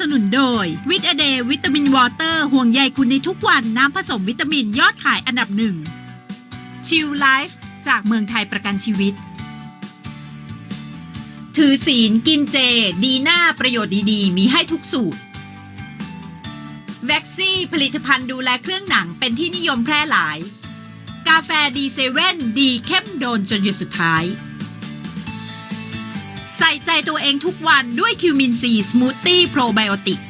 สนุนโดยวิตาเดย์วิตามินวอเตอร์ห่วงใยคุณในทุกวันน้ำผสมวิตามินยอดขายอันดับหนึ่งชิลไลฟ์จากเมืองไทยประกันชีวิต ถือศีลกินเจ ดีหน้าประโยชน์ดีๆ มีให้ทุกสูตรแว็กซี่ผลิตภัณฑ์ดูแลเครื่องหนังเป็นที่นิยมแพร่หลาย กาแฟดีเซเว่นดีเข้มโดนจนหยุดสุดท้าย ส่ใจตัวเองทุกวันด้วยคิวมินซีสมูทตี้โปรไบโอติก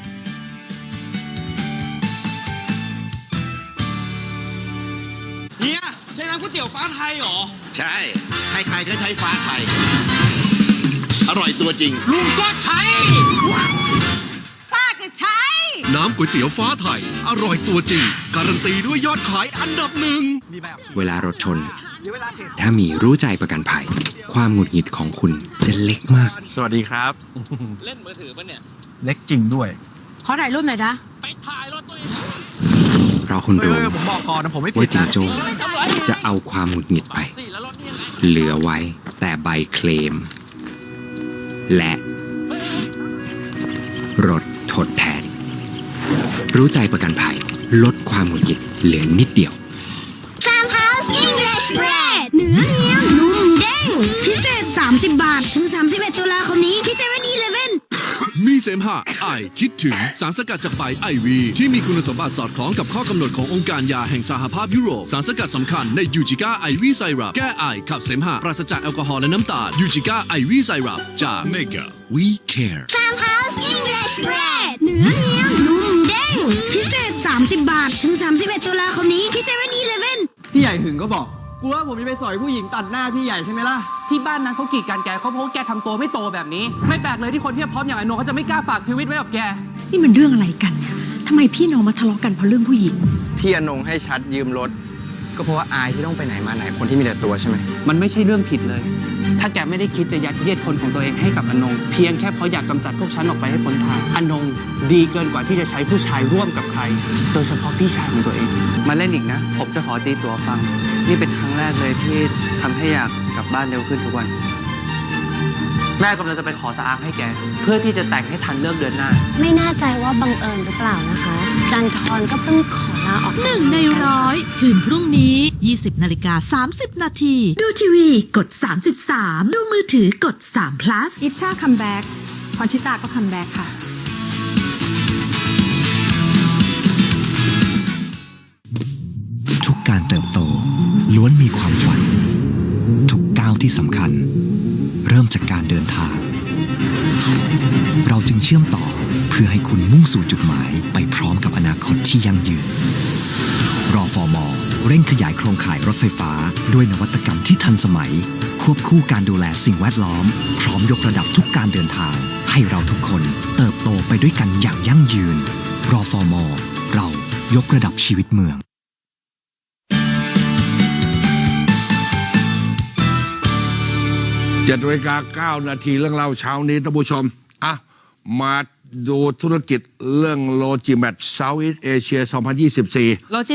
เฮียใช้น้ำก๋วยเตี๋ยวฟ้าไทยเหรอ ใช่ ใครๆก็ใช้ฟ้าไทย อร่อยตัวจริง ลุงก็ใช้น้ำก๋วยเตี๋ยวฟ้าไทย อร่อยตัวจริง การันตีด้วยยอดขายอันดับหนึ่ง เวลารถชน ถ้ามีรู้ใจประกันภัย ความหงุดหงิดของคุณจะเล็กมาก สวัสดีครับ เล่นมือถือปะเนี่ย เล็กจริงด้วย ขอถ่ายรูปหน่อยนะไปถ่ายรถตัวเองเพราะคุณเฮ้ยรู้เฮ้ยผมบอกก่อนนะผมไม่ผิว่าดจิงนะโจ้จะเอาความหงุดหงิดไปสิแล้วรถนี่ยังไงเหลือไว้แต่ใบเคลม และ รถทดแทน รู้ใจประกันภัย ลดความหงุดหงิดเหลือนิดเดียว Farmhouse English Bread เนื้อเนียนนุ่มเด้ง พิเศษ 30 บาท ถึง 31 ตุลาคมนี้ที่เซเว่นอีเลฟเว่นมีเสมหะไอคิดถึงสารสกัดจากใบไอวีที่มีคุณสมบัติสอดคล้องกับข้อกำหนดขององค์การยาแห่งสหภาพยุโรป สารสกัดสำคัญในยูจิก้าไอวีไซรัปแก้ไอขับเสมหะปราศจากแอลกอฮอล์และน้ำตาลยูจิก้าไอวีไซรัปจาก Mega We Care Farmhouse English Bread เนื้อเนียนนุ่มเด้งพิเศษ 30 บาท ถึง 31 ตุลาคมนี้ที่เซ ใหญ่หึงก็บอกกลัวผมจะไปสอยผู้หญิงตัดหน้าพี่ใหญ่ใช่ไหมล่ะ ที่บ้านนั้นเขากีดกันแกเขาเพราะว่าแกทำตัวไม่โตแบบนี้ ไม่แปลกเลยที่คนที่พร้อมอย่างไอโนเขาจะไม่กล้าฝากชีวิตไว้กับแก นี่มันเรื่องอะไรกันเนี่ยทำไมพี่น้องมาทะเลาะกันเพราะเรื่องผู้หญิง ที่อนงให้ชัดยืมรถ ก็เพราะว่าอายที่ต้องไปไหนมาไหนคนที่มีแต่ตัวใช่ไหมมันไม่ใช่เรื่องผิดเลย ถ้าแกไม่ได้คิดจะยัดเยียดคนของตัวเองให้กับอนง เพียงแค่เพราะอยากกำจัดพวกฉันออกไปให้พ้นทางอนงดีเกินกว่าที่จะใช้ผู้ชายร่วมกับใคร โดยเฉพาะพี่ชายของตัวเอง มาเล่นอีกนะ ผมจะขอตีตัวฟัง นี่เป็นครั้งแรกเลยที่ทำให้อยากกลับบ้านเร็วขึ้นทุกวัน แม่กำลังจะไปขอสะอางให้แก เพื่อที่จะแต่งให้ทันเลิกเดือนหน้า ไม่แน่ใจว่าบังเอิญหรือเปล่านะคะ จันทรก็เพิ่งขอลาออกหจากนึ่งในร้อยคืนพรุ่งนี้ 20นาฬิกา30 นาที ดูทีวีกด 33 ดูมือถือกด3 plus อิชชาคัมแบ็กพรชิตาก็คัมแบ็กค่ะ ทุกการเติบโต ล้วนมีความฝัน ทุกก้าวที่สำคัญ เริ่มจากการเดินทาง เราจึงเชื่อมต่อเพื่อให้คุณมุ่งสู่จุดหมายไปพร้อมกับอนาคตที่ยั่งยืน รอฟอร์มอเร่งขยายโครงข่ายรถไฟฟ้า ด้วยนวัตกรรมที่ทันสมัย ควบคู่การดูแลสิ่งแวดล้อม พร้อมยกระดับทุกการเดินทาง ให้เราทุกคนเติบโตไปด้วยกันอย่างยั่งยืน รอฟอร์มอเรายกระดับชีวิตเมือง เจ็ดนาฬิกาเก้านาทีเรื่องเล่าเช้านี้ท่านผู้ชม อะ มาดูธุรกิจเรื่องโลจิแมทเซาท์อีสเอเชีย 2024โลจิ